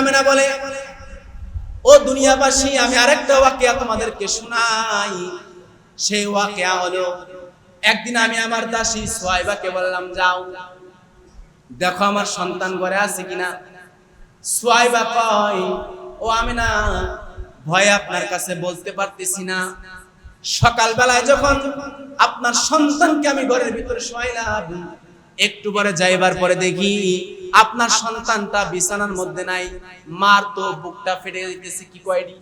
আমেনা বলে, ও দুনিয়াবাসী, আমি আরেকটা ওয়াকিয়া তোমাদেরকে শোনাই। সেই ওয়াকিয়া হলো, একদিন আমি আমার দাসী সোয়াইবাকে বললাম, যাও, দেখো আমার সন্তান ঘরে আছে কিনা? সোয়াইবা কয়, ও আমি না, ভয় আপনার কাছে বলতে পারতেছি না। সকালবেলায় যখন আপনার সন্তানকে আমি ঘরের ভিতরে শোয়াইলাম, একটু পরে যাইবার পরে দেখি আপনার সন্তানটা বিছানার মধ্যে নাই, মার তো বুকটা ফেটে দিতেছে, কি কয়ডি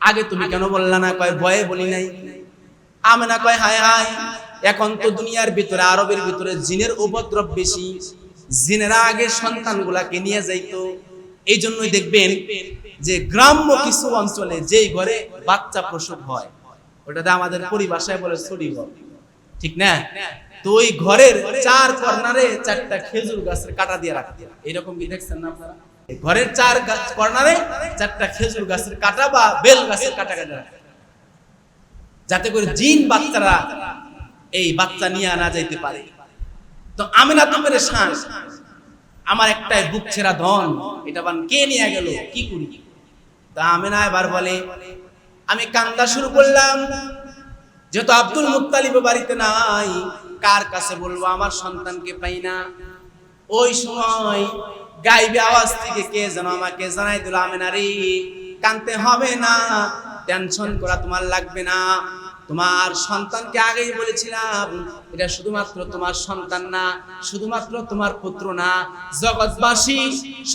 আগে তুমি কেন বললা না, কয় ভয়ে বলি নাই? আমি না কয়, হায় হায়, এখন তো দুনিয়ার ভিতরে, আরবের ভিতরে জিনের উপদ্রব বেশি, জিনেরা আগে সন্তানগুলাকে নিয়ে যাইতো। এই জন্যই দেখবেন যে গ্রাম্য কিছু অঞ্চলে যেই ঘরে বাচ্চা প্রসব হয়, ওটাতে আমাদের পরিভাষায় বলে ছড়ি ঘর ঠিক না? তো ওই ঘরের চার কর্নারে চারটা খেজুর গাছের কাটা দিয়ে রাখতে এরকম কি দেখছেন না আপনারা? ঘরের চার কর্নারে চারটা খেজুর গাছের কাটা বা বেল গাছের কাটা কাটা রাখতে যাতে করে জিন বাচ্চারা এই বাচ্চা নিয়ে আনা যাইতে পারে। তো আমি না তো মেরে শ্বাস আমার একটাই বুক ছেঁড়া ধন। এটা বান কে নিয়ে গেল? কি করি? তা আমি না এবার বলে, আমি কান্দা শুরু করলাম। যেহেতু আব্দুল মুতালিব বাড়িতে নাই, কার কাছে বলব আমার সন্তানকে পাই না। ওই সময় গাইবে আওয়াজ থেকে কে যেন আমাকে জানাই দিল আমি না রে কানতে হবে না, টেনশন করা তোমার লাগবে না। তোমার সন্তানকে আগেই বলেছিলাম, এটা শুধুমাত্র তোমার সন্তান না, শুধুমাত্র তোমার পুত্র না, জগৎবাসী,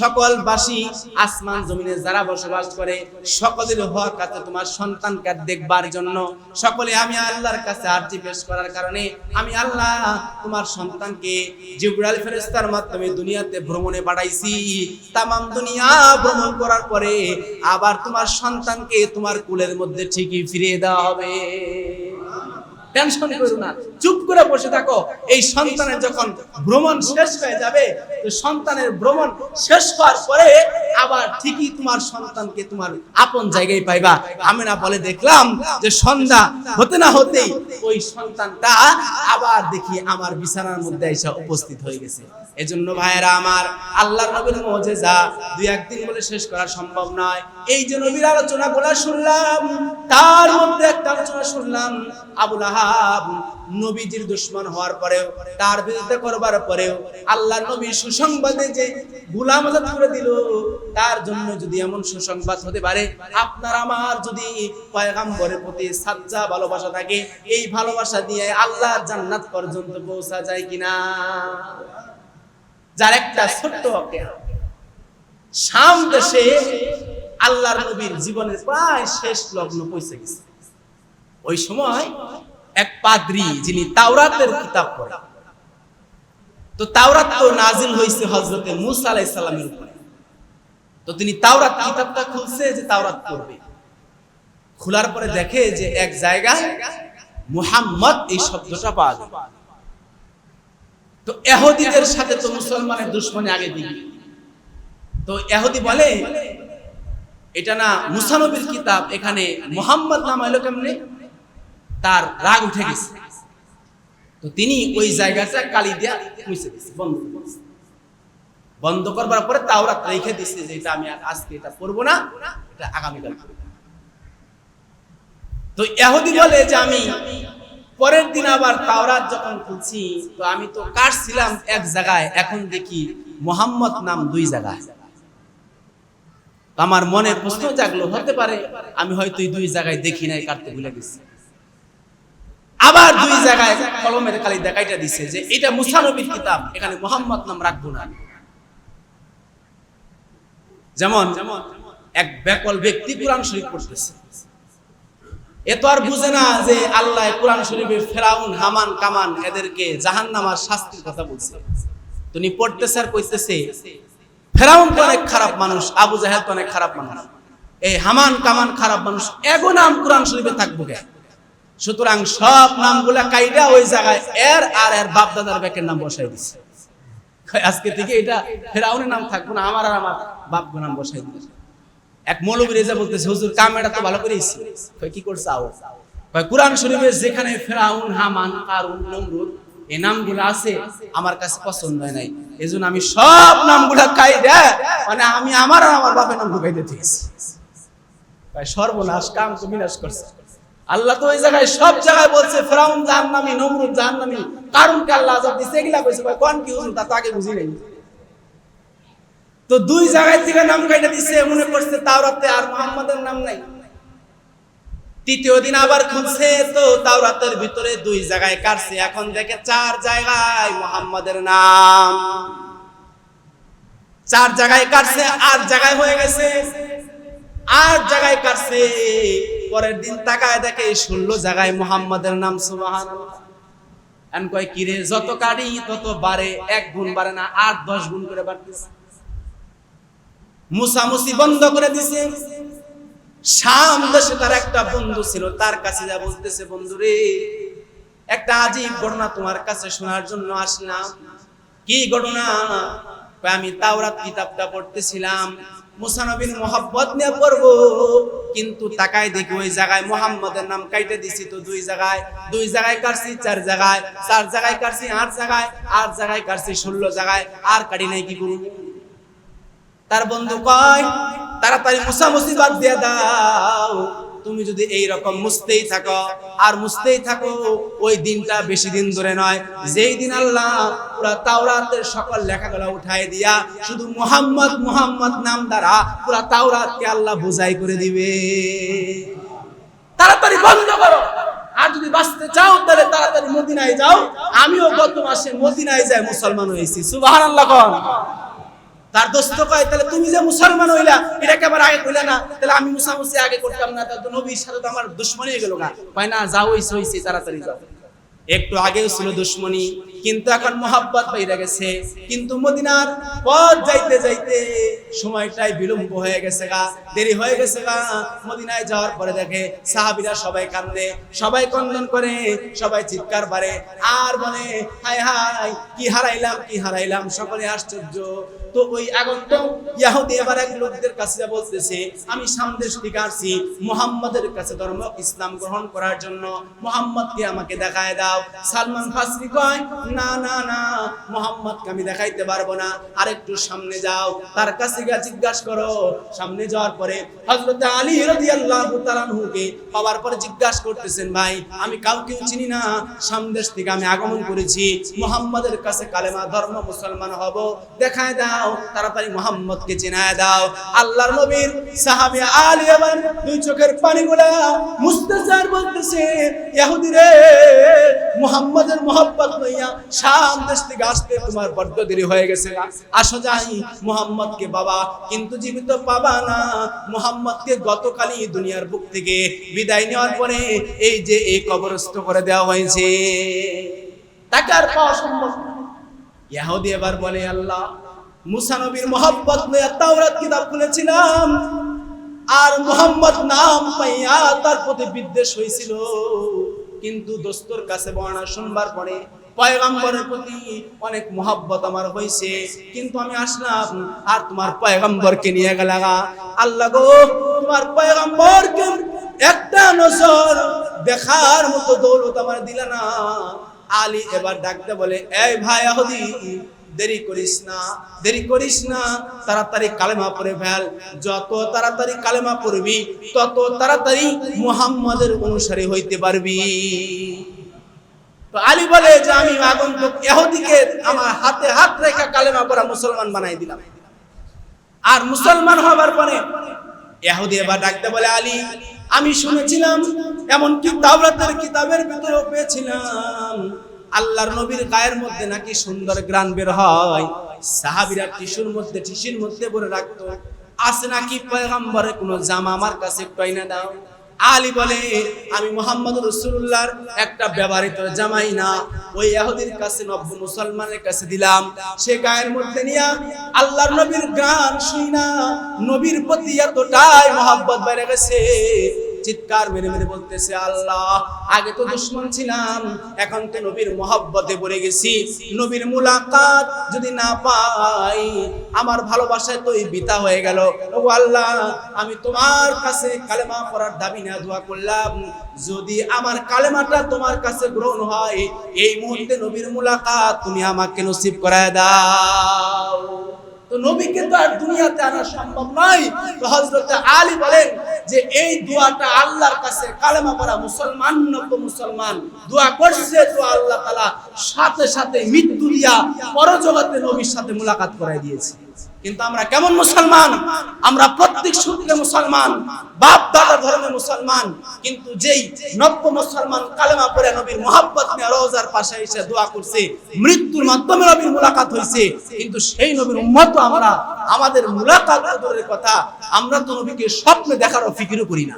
সকলবাসী আসমান জমিনে যারা বসবাস করে, সকলের হওয়ার কাছে তোমার সন্তানকে দেখবার জন্য। সকলে আমি আল্লাহর কাছে আর্জি পেশ করার কারণে আমি আল্লাহ তোমার সন্তানকে জিব্রাইল ফেরেশতার মাধ্যমে দুনিয়াতে ভ্রমণে পাঠাইছি। তামাম দুনিয়া ভ্রমণ করার পরে আবার তোমার সন্তানকে তোমার কুলের মধ্যে ঠিকই ফিরিয়ে দেওয়া হবে। টেনশন করো না। চুপ করে বসে থাকো। এই সন্তানের যখন ভ্রমণ শেষ হয়ে যাবে, তো সন্তানের ভ্রমণ শেষ হওয়ার পরে আবার ঠিকই তোমার সন্তানকে তোমার আপন জায়গায় পাইবা। আমি না বলে দেখলাম যে সন্ধ্যা হতে না হতেই ওই সন্তানটা আবার দেখি আমার বিছানার মধ্যে এসে উপস্থিত হয়ে গেছে। এজন্য ভাইয়েরা আমার আল্লাহর নবীর মুজিজা দুই একদিন বলে শেষ করা সম্ভব নয়। এই যে নবীর আলোচনা গুলা শুনলাম, তার মধ্যে একটা আলোচনা শুনলাম, আবুল আহাব নবীজির দুশ্মন হওয়ার পরেও, তার বিরুদ্ধে করবার পরেও আল্লাহ নবী সুসংবাদে যে গুলাম আজাদ করে দিল, তার জন্য যদি এমন সুসংবাদ হতে পারে, আপনার আমার যদি পয়গাম্বরের প্রতি সাজ্জা ভালোবাসা থাকে, এই ভালোবাসা দিয়ে আল্লাহ জান্নাত পর্যন্ত পৌঁছা যায় কিনা? যার একটা ছোট্ট শাম দেশে আল্লাহর নবীর জীবনের প্রায় শেষ লগ্ন পৌঁছে গেছে। ওই সময় এক পাদ্রি যিনি তাওরাতের কিতাব পড়ে। তো তাওরাত তো নাজিল হয়েছে হজরতে মুসা উপরে। তো তিনি তাওরাত কিতাবটা খুলছে যে তাওরাত পড়বে। খোলার পরে দেখে যে এক জায়গায় মুহাম্মদ এই শব্দটা পাওয়া যায়। তো এহুদিদের সাথে তো মুসলমানের দুশ্মনী আগে দিকে। তো এহুদি বলে, এটা না মুসানবীর কিতাব, এখানে মোহাম্মদ নাম এলো কেমনে? তার রাগ উঠে গেছে। তো তিনি ওই জায়গাটা কালি দিয়া মুছে দিছে, বন্ধ বন্ধ করবার পরে তাওরাত রেখে দিছে যে এটা আমি আজকে এটা পড়ব না, এটা আগামীকাল। তো এহুদি বলে যে আমি পরের দিন আবার তাওরাত যখন খুলছি, তো আমি তো কাটছিলাম এক জায়গায়, এখন দেখি মোহাম্মদ নাম দুই জায়গায়। আমার মনে প্রশ্ন জাগলো, হতে পারে আমি হয়তো দুই জায়গায় দেখি নাই, কাটতে ভুলে গেছি। আবার দুই জায়গায় কলমের কালি দেখাইটা দিছে যে এটা মুসানবীর কিতাব, এখানে মোহাম্মদ নাম রাখব না। যেমন এক ব্যাকল ব্যক্তি কোরআন শরীফ পড়তেছে। এ তো আর বুঝে না যে আল্লাহ কোরআন শরীফে ফেরাউন, হামান, কামান এদেরকে জাহান্নামার শাস্তির কথা বলছে। তুমি পড়তেছে আর কইতেছে, ফেরাউন তো অনেক খারাপ মানুষ, আবু জাহেল তো অনেক খারাপ মানুষ। এই হামান, কামান খারাপ মানুষ, এগো নাম কোরআন শরীফে থাকব কে? সুতরাং সব নামগুলা কাইডা ওই জায়গায় এর আর এর বাপ দাদার ব্যাকের নাম বসাই দিছে। আজকে থেকে এটা ফেরাউনের নাম থাকব না, আমার আর আমার বাপ নাম বসাই দিছে। এক মৌলবী রেজা বলতেছে, হুজুর কামেটা তো ভালো করেই কয়, কি করছে, আও? কয়, কোরআন শরীফে যেখানে ফেরাউন, হামান, কারুন, নমরুদ, এই নামগুলো আছে, আমার কাছে পছন্দ হয় নাই। এজন্য আমি সব নামগুলো খাই দে মানে আমি আমার আমার বাপের নাম ঢুকাই দিতে ভাই সর্বনাশ, কাম তো বিনাশ করছে। আল্লাহ তো ওই জায়গায় সব জায়গায় বলছে, ফেরাউন জাহান্নামী, নমরুদ জাহান্নামী কারণ কে আল্লাহ আজাব দিছে। এগুলা কইছে ভাই কোন কি হুজুর, তা তো আগে বুঝি নাই। তো দুই জায়গায় থেকে নাম কাইটা দিছে, মনে করছে তাওরাতে আর মুহাম্মাদের নাম নাই। তৃতীয় দিন আবার খুলছে, তো তাওরাতের ভিতরে দুই জায়গায় কাটছে। এখন দেখে চার জায়গায় মুহাম্মাদের নাম। চার জায়গায় কাটছে, আট জায়গায় হয়ে গেছে। আট জায়গায় কাটছে, পরের দিন তাকায় দেখে ষোলো জায়গায় মোহাম্মদের নাম সুবাহান কয়, কিরে, যত কাটি তত বাড়ে, এক গুণ বাড়ে না, আট, দশ গুণ করে বাড়তেছে। মুসামুসি বন্ধ করে দিছে। শাম দেশে তার একটা বন্ধু ছিল, তার কাছে যা বলতেছে বন্ধু রে একটা আজীব ঘটনা তোমার কাছে শোনার জন্য আসলাম। কি ঘটনা? আমি তাওরাত কিতাবটা পড়তেছিলাম। মুসা নবীর মোহাব্বত নিয়ে পড়ব, কিন্তু তাকায় দেখি ওই জায়গায় মোহাম্মদের নাম কাইটে দিছি তো দুই জায়গায়। দুই জায়গায় কাটছি, চার জায়গায়। চার জায়গায় কাটছি, আট জায়গায়। আট জায়গায় কাটছি, ষোলো জায়গায়। আর কাটি নাই কি করুন তার বন্ধু কয়, তাড়াতাড়ি মুসামুসি বাদ দিয়ে দাও। তুমি যদি এই রকম মুছতেই থাকো, আর মুছতেই থাকো, ওই দিনটা বেশি দিন ধরে নয়। যেই দিন আল্লাহ পুরা তাওরাতের সকল লেখাগুলো উঠাই দিয়া শুধু মুহাম্মদ মুহাম্মদ নাম দ্বারা পুরা তাওরাতকে আল্লাহ বোঝাই করে দিবে। তাড়াতাড়ি বন্ধ করো। আর যদি বাঁচতে চাও, তাহলে তাড়াতাড়ি মদিনায় যাও। আমিও গত মাসে মদিনায় যাই, মুসলমান হয়েছি। সুবহানাল্লাহ কোন। তার দোস্ত কয়, তাহলে তুমি যে মুসলমান হইলা, এটাকে আমার আগে কইলা না। তাহলে আমি মুসামুসি আগে করতাম না। তাহলে নবীর সাথে তো আমার দুশ্মনী হয়ে গেল না কয়, না, যাও, হইছে হইছে, তাড়াতাড়ি যাও। একটু আগেও ছিল দুশ্মনী, কিন্তু এখন মোহাব্বত বাইরে গেছে। কিন্তু মদিনার পথ যাইতে যাইতে সময়টাই বিলম্ব হয়ে গেছে গা, দেরি হয়ে গেছে গা। মদিনায় যাওয়ার পরে দেখে সাহাবিরা সবাই কান্দে, সবাই কন্দন করে, সবাই চিৎকার পারে আর বলে হাই হাই কি হারাইলাম কি হারাইলাম, সকলে আশ্চর্য। তো ওই আগন্তক ইয়াহুদি এবার এক লোকদের কাছে যা বলতেছে, আমি সামদেশ থেকে আসছি, মুহাম্মাদের কাছে ধর্ম, ইসলাম গ্রহণ করার জন্য। মুহাম্মদকে আমাকে দেখায় দাও। সালমান ফাসরি কয়, না না না, মুহাম্মদকে আমি দেখাইতে পারব না। আরেকটু সামনে যাও। তার কাছে গিয়ে জিজ্ঞাসা করো। সামনে যাওয়ার পরে হযরত আলী রাদিয়াল্লাহু তাআলা আনহুকে পাওয়ার পরে জিজ্ঞাসা করতেছেন, ভাই, আমি কাউকে চিনি না। সামদেশ থেকে আমি আগমন করেছি। মুহাম্মাদের কাছে কালেমা ধর্ম মুসলমান হব। দেখায় দাও, তাড়াতাড়ি মুহাম্মদকে চিনায় দাও। আল্লাহর নবীর সাহাবী আলী এবার দুই চোখের পানিগুলা মুস্তাজার বলতেছে ইহুদি রে মুহাম্মাদের মোহাব্বত লইয়া শাম দেশ থেকে আসতে তোমার বড্ড দেরি হয়ে গেছে। আসো যাই মুহাম্মদকে বাবা, কিন্তু জীবিত পাবা না। মুহাম্মদকে গতকালই দুনিয়ার বুক থেকে বিদায় নেওয়ার পরে এই যে এই কবরস্থ করে দেওয়া হয়েছে। তাকে আর পাওয়া সম্ভব। ইহুদি এবার বলে, আল্লাহ, মুসা নবীর মোহাব্বত লইয়া তাওরাত কিতাব খুলেছিলাম, আর মোহাম্মদ নাম পাইয়া তার প্রতি বিদ্বেষ হয়েছিল কিন্তু দোস্তর কাছে বর্ণনা শুনবার পরে পয়গাম্বরের প্রতি অনেক মহব্বত আমার হয়েছে কিন্তু আমি আসলাম, আর তোমার পয়গাম্বরকে নিয়ে গেলাগা আল্লাহ গো, তোমার পয়গাম্বরকে একটা নজর দেখার মতো দৌলত আমার দিলা না। আলী এবার ডাকতে বলে, এই ভাই আহদি দেরি করিস না, দেরি করিস না। তাড়াতাড়ি কালেমা পড়ে ফেল। যত তাড়াতাড়ি কালেমা পড়বি, তত তাড়াতাড়ি মুহাম্মাদের অনুসারী হইতে পারবি। আলী বলে যে, আমি আগন্তুক ইহুদিকে আমার হাতে হাত রেখা কালেমা পড়া মুসলমান বানাই দিলাম। আর মুসলমান হবার পরে ইহুদি এবার ডাকতে বলে, আলী, আমি শুনেছিলাম এমন কি তাওরাতের কিতাবের ভিতরেও পেয়েছিলাম। আল্লাহর নবীর গায়ের মধ্যে নাকি সুন্দর গ্রান বের হয়। সাহাবিরা টিসুর মধ্যে, টিস্যুর মধ্যে ভরে রাখতো। আছে নাকি পয়গম্বরের কোনো জামা আমার কাছে একটু দাও। আলী বলে, আমি মোহাম্মদ রসুল্লাহর একটা ব্যবহৃত জামাই না। ওই ইহুদির কাছে নব্য মুসলমানের কাছে দিলাম। সে গায়ের মধ্যে নিয়া আল্লাহর নবীর গান শুই না নবীর প্রতি এতটাই মোহাব্বত বেড়ে গেছে। চিৎকার মেরে মেরে বলতেছে, আল্লাহ, আগে তো দুশ্মন ছিলাম, এখন তো নবীর মহব্বতে পড়ে গেছি। নবীর মুলাকাত যদি না পাই, আমার ভালোবাসায় তো বিতা হয়ে গেল। ও আল্লাহ, আমি তোমার কাছে কালেমা পড়ার দাবি না, দোয়া করলাম। যদি আমার কালেমাটা তোমার কাছে গ্রহণ হয়, এই মুহূর্তে নবীর মুলাকাত তুমি আমাকে নসিব করায় দাও। আলী বলেন যে, এই দোয়াটা আল্লাহর কাছে মুসলমান মুসলমান। তো আল্লাহ সাথে সাথে মৃত্যু দিয়া পরজগতে নবীর সাথে মুলাকাত করাই দিয়েছে। কিন্তু আমরা কেমন মুসলমান? আমরা প্রত্যেক সূত্রে মুসলমান, বাপ দাদা ধর্মে মুসলমান, কিন্তু যেই নব্য মুসলমান কালেমা পড়ে নবীর মোহাব্বত নিয়ে রোজার পাশে এসে দোয়া করছে, মৃত্যুর মাধ্যমে নবীর মুলাকাত হয়েছে কিন্তু সেই নবীর উম্মত আমরা, আমাদের মুলাকাত দূরের কথা, আমরা তো নবীকে স্বপ্নে দেখারও ফিকিরও করি না।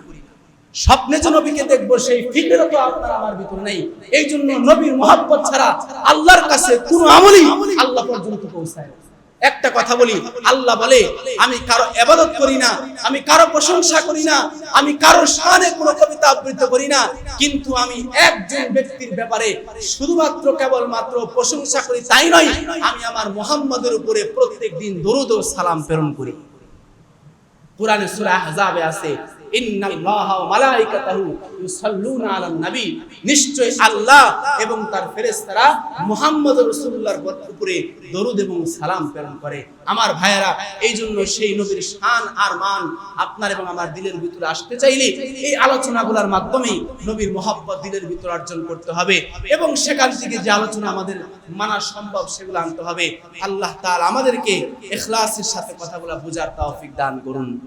স্বপ্নে যে নবীকে দেখব, সেই ফিকিরও তো আপনার আমার ভিতর নেই। এই জন্য নবীর মোহাব্বত ছাড়া আল্লাহর কাছে কোনো আমলই আল্লাহ পর্যন্ত পৌঁছায় না। একটা কথা বলি, আল্লাহ বলে, আমি কারও এবাদত করি না, আমি কারও প্রশংসা করি না, আমি কারও শানে কোনো কবিতা আবৃত্তি করি না, কিন্তু আমি একজন ব্যক্তির ব্যাপারে শুধুমাত্র কেবলমাত্র প্রশংসা করি তাই নয়, আমি আমার মোহাম্মদের উপরে প্রত্যেক দিন দরুদ ও সালাম প্রেরণ করি। কোরআনে সূরা আহজাবে আছে আল্লাহ আমার এই জন্য সেই নবীর শান আর মান আপনার এবং আমার দিলের ভিতরে আসতে চাইলে এই আলোচনাগুলোর নবীর দিলের ভিতরে অর্জন করতে হবে এবং সেখান থেকে যে আলোচনা আমাদের মানা সম্ভব সেগুলো আনতে হবে। আল্লাহ তাআলা আমাদেরকে ইখলাসের সাথে কথাগুলো বোঝার তৌফিক দান করুন।